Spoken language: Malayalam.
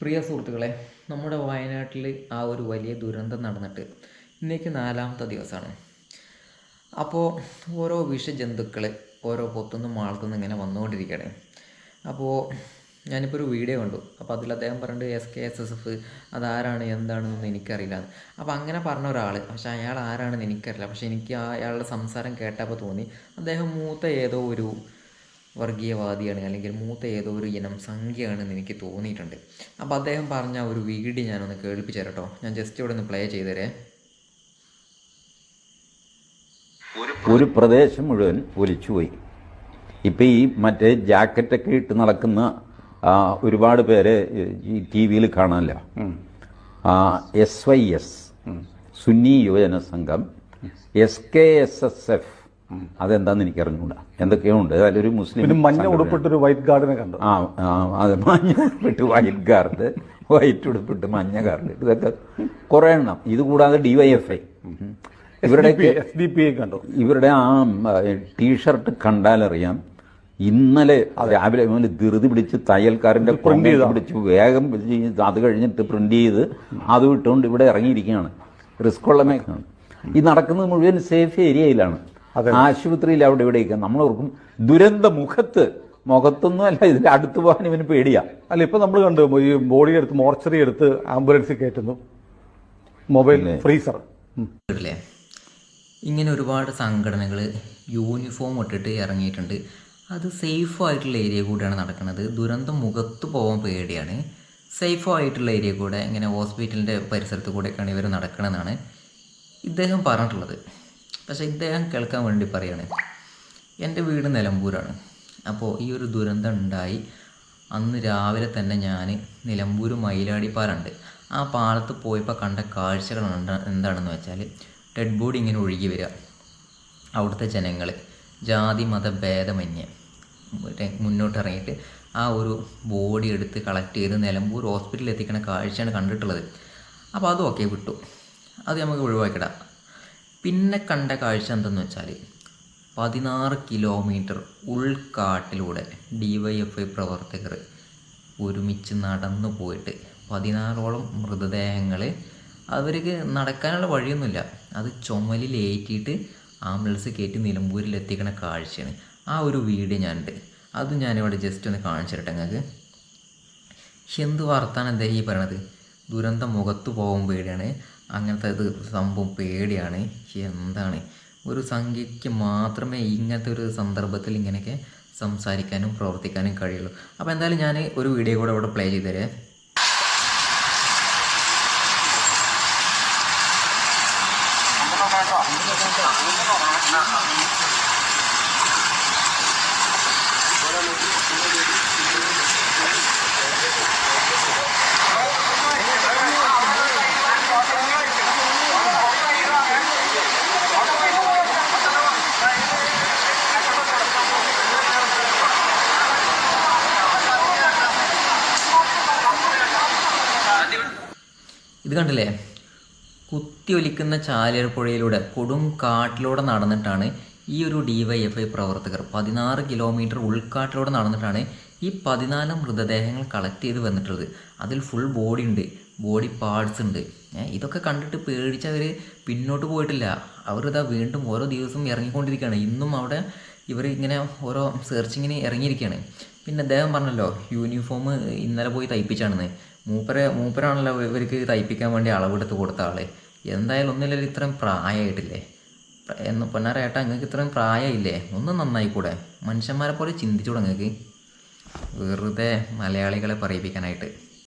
പ്രിയ സുഹൃത്തുക്കളെ നമ്മുടെ വയനാട്ടിൽ ആ ഒരു വലിയ ദുരന്തം നടന്നിട്ട് ഇന്നേക്ക് നാലാമത്തെ ദിവസമാണ്. അപ്പോൾ ഓരോ വിഷജന്തുക്കൾ ഓരോ പൊത്തുനിന്നും മാളത്തുനിന്ന് ഇങ്ങനെ വന്നുകൊണ്ടിരിക്കുകയാണ് അപ്പോൾ ഞാനിപ്പോൾ ഒരു വീഡിയോ കണ്ടു. അപ്പോൾ അതിൽ അദ്ദേഹം പറഞ്ഞിട്ട് S K S S F അതാരാണ് എന്താണെന്നൊന്നും എനിക്കറിയില്ല. അപ്പോൾ അങ്ങനെ പറഞ്ഞ ഒരാൾ പക്ഷേ അയാൾ ആരാണെന്ന് എനിക്കറിയില്ല. പക്ഷേ എനിക്ക് അയാളുടെ സംസാരം കേട്ടപ്പോൾ തോന്നി. അദ്ദേഹം മൂത്ത ഏതോ ഒരു വർഗീയവാദിയാണ് അല്ലെങ്കിൽ മൂത്ത ഏതോ ഒരു ഇനം സംഖ്യയാണെന്ന് എനിക്ക് തോന്നിയിട്ടുണ്ട്. അപ്പോൾ അദ്ദേഹം പറഞ്ഞ ഒരു വീഡിയോ ഞാനൊന്ന് കേൾപ്പിച്ചു കേട്ടോ ഞാൻ ജസ്റ്റ് ഇവിടെ ഒന്ന് പ്ലേ ചെയ്തരേ. ഒരു പ്രദേശം മുഴുവൻ ഒലിച്ചുപോയി ഇപ്പം ഈ മറ്റേ ജാക്കറ്റൊക്കെ ഇട്ട് നടക്കുന്ന ഒരുപാട് പേര് ഈ ടി വിയിൽ കാണാനില്ല. S Y S Sunni Yuvajana Sangham S K S S F അതെന്താന്ന് എനിക്ക് അറിഞ്ഞുകൂടാ എന്തൊക്കെയോ ഉണ്ട്. അതിലൊരു മുസ്ലിം മഞ്ഞ ഉടുപ്പിട്ട് ഉടുപ്പിട്ടൊരു വൈറ്റ് ഗാർഡിനെ കണ്ടു? ആ അതെ മഞ്ഞ ഉടുപ്പിട്ട് വൈറ്റ് ഗാർഡ് വൈറ്റ് ഉടുപ്പിട്ട് മഞ്ഞ ഗാർഡ് ഇതൊക്കെ കുറേ എണ്ണം. ഇത് കൂടാതെ ഐ ഇവരുടെ എസ് ഡി പി ഐ കണ്ടു? ഇവരുടെ ആ ടീഷർട്ട് കണ്ടാലറിയാം ഇന്നലെ രാവിലെ മുതൽ ധൃതി പിടിച്ച് തയ്യൽക്കാരന്റെ പ്രിന്റ് പിടിച്ച് വേഗം പിടിച്ച് അത് കഴിഞ്ഞിട്ട് പ്രിന്റ് ചെയ്ത് അത് വിട്ടുകൊണ്ട് ഇവിടെ ഇറങ്ങിയിരിക്കുകയാണ്. റിസ്ക് ഉള്ള മേഖലയാണ്. ഈ നടക്കുന്നത് മുഴുവൻ സേഫ് ഏരിയയിലാണ്. ആശുപത്രിയിൽ അവിടെ ഇവിടെയൊക്കെ നമ്മൾ ഓർക്കും ദുരന്ത മുഖത്ത് മുഖത്തൊന്നും അല്ല ഇതിൽ അടുത്ത് പോകാൻ ഇവന് പേടിയാ. അല്ല ഇപ്പൊ നമ്മൾ കണ്ടു ഈ ബോഡി എടുത്ത് മോർച്ചറി എടുത്ത് ആംബുലൻസിൽ കയറ്റുന്നു. Mobile freezer. ഇങ്ങനെ ഒരുപാട് സംഘടനകൾ യൂണിഫോം ഇട്ടിട്ട് ഇറങ്ങിയിട്ടുണ്ട്. അത് സേഫ് ആയിട്ടുള്ള ഏരിയ കൂടെയാണ് നടക്കുന്നത്. ദുരന്തം മുഖത്ത് പോകാൻ പേടിയാണ്. സേഫ് ആയിട്ടുള്ള ഏരിയ കൂടെ ഇങ്ങനെ ഹോസ്പിറ്റലിന്റെ പരിസരത്ത് കൂടെയൊക്കെയാണ് ഇവർ നടക്കണമെന്നാണ് ഇദ്ദേഹം പറഞ്ഞിട്ടുള്ളത്. പക്ഷേ ഇദ്ദേഹം കേൾക്കാൻ വേണ്ടി പറയാണ് എന്റെ വീട് നിലമ്പൂരാണ്. അപ്പോൾ ഈ ഒരു ദുരന്തം ഉണ്ടായി. അന്ന് രാവിലെ തന്നെ ഞാൻ നിലമ്പൂർ മയിലാടിപ്പാലുണ്ട് ആ പാലത്ത് പോയപ്പോൾ കണ്ട കാഴ്ചകൾ എന്താ- എന്താണെന്ന് വെച്ചാൽ ഡെഡ് ബോഡി ഇങ്ങനെ ഒഴുകി വരിക അവിടുത്തെ ജനങ്ങൾ ജാതി മത ഭേദമന്യേ മുന്നോട്ടിറങ്ങിയിട്ട് മുന്നോട്ട് ആ ഒരു ബോഡി എടുത്ത് കളക്ട് ചെയ്ത് നിലമ്പൂർ ഹോസ്പിറ്റലിൽ എത്തിക്കുന്ന കാഴ്ചയാണ് കണ്ടിട്ടുള്ളത്. അപ്പോൾ അതും ഓക്കെ വിട്ടു. അത് നമുക്ക് ഒഴിവാക്കിടാം. പിന്നെ കണ്ട കാഴ്ച എന്തെന്ന് വെച്ചാൽ പതിനാറ് കിലോമീറ്റർ ഉൾക്കാട്ടിലൂടെ ഡി വൈ എഫ് ഐ പ്രവർത്തകർ ഒരുമിച്ച് നടന്നു പോയിട്ട് പതിനാറോളം മൃതദേഹങ്ങൾ അവർക്ക് നടക്കാനുള്ള വഴിയൊന്നുമില്ല. അത് ചുമലിൽ ഏറ്റിയിട്ട് ആംബുലൻസ് കയറ്റി നിലമ്പൂരിൽ എത്തിക്കണ കാഴ്ചയാണ്. ആ ഒരു വീഡിയോ ഞാനുണ്ട്. അത് ഞാനിവിടെ ജസ്റ്റ് ഒന്ന് കാണിച്ചു തരട്ടെ നിങ്ങൾക്ക്. എന്ത് ഈ പറയണത്? ദുരന്തം മുഖത്ത് പോകാൻ പേടിയാണ്. അങ്ങനത്തെ ഇത് സംഭവം പേടിയാണ്. എന്താണ്? ഒരു സംഖ്യയ്ക്ക് മാത്രമേ ഇങ്ങനത്തെ ഒരു സന്ദർഭത്തിൽ ഇങ്ങനെയൊക്കെ സംസാരിക്കാനും പ്രവർത്തിക്കാനും കഴിയുള്ളൂ. അപ്പോൾ എന്തായാലും ഞാൻ ഒരു വീഡിയോ കൂടെ ഇവിടെ പ്ലേ ചെയ്തു തരാം. ഇത് കണ്ടില്ലേ? കുത്തി ഒലിക്കുന്ന ചാലിയർ പുഴയിലൂടെ കൊടും കാട്ടിലൂടെ നടന്നിട്ടാണ് ഈ ഒരു ഡിവൈഎഫ്ഐ പ്രവർത്തകർ പതിനാറ് കിലോമീറ്റർ ഉൾക്കാട്ടിലൂടെ നടന്നിട്ടാണ് ഈ പതിനാല് മൃതദേഹങ്ങൾ കളക്ട് ചെയ്ത് വന്നിട്ടുള്ളത്. അതിൽ ഫുൾ ബോഡി ഉണ്ട് ബോഡി പാർട്സ് ഉണ്ട്. ഇതൊക്കെ കണ്ടിട്ട് പേടിച്ച് അവർ പിന്നോട്ട് പോയിട്ടില്ല. അവർ ഇതാ വീണ്ടും ഓരോ ദിവസവും ഇറങ്ങിക്കൊണ്ടിരിക്കുകയാണ്. ഇന്നും അവിടെ ഇവർ ഇങ്ങനെ ഓരോ സെർച്ചിങ്ങിന് ഇറങ്ങിയിരിക്കുകയാണ്. പിന്നെ അദ്ദേഹം പറഞ്ഞല്ലോ യൂണിഫോം ഇന്നലെ പോയി തയ്പ്പിച്ചാണെന്ന്. മൂപ്പരെ മൂപ്പരാണല്ലോ ഇവർക്ക് തയ്പ്പിക്കാൻ വേണ്ടി അളവെടുത്ത് കൊടുത്ത ആൾ. എന്തായാലും ഒന്നില്ലെങ്കിൽ ഇത്രയും പ്രായമായിട്ടില്ലേ എന്ന് പൊന്നാറേട്ടാ നിങ്ങൾക്ക് ഇത്രയും പ്രായമില്ലേ ഒന്ന് നന്നായിക്കൂടെ? മനുഷ്യന്മാരെ പോലെ ചിന്തിച്ചു നിങ്ങൾക്ക് വെറുതെ മലയാളികളെ പറയിപ്പിക്കാനായിട്ട്.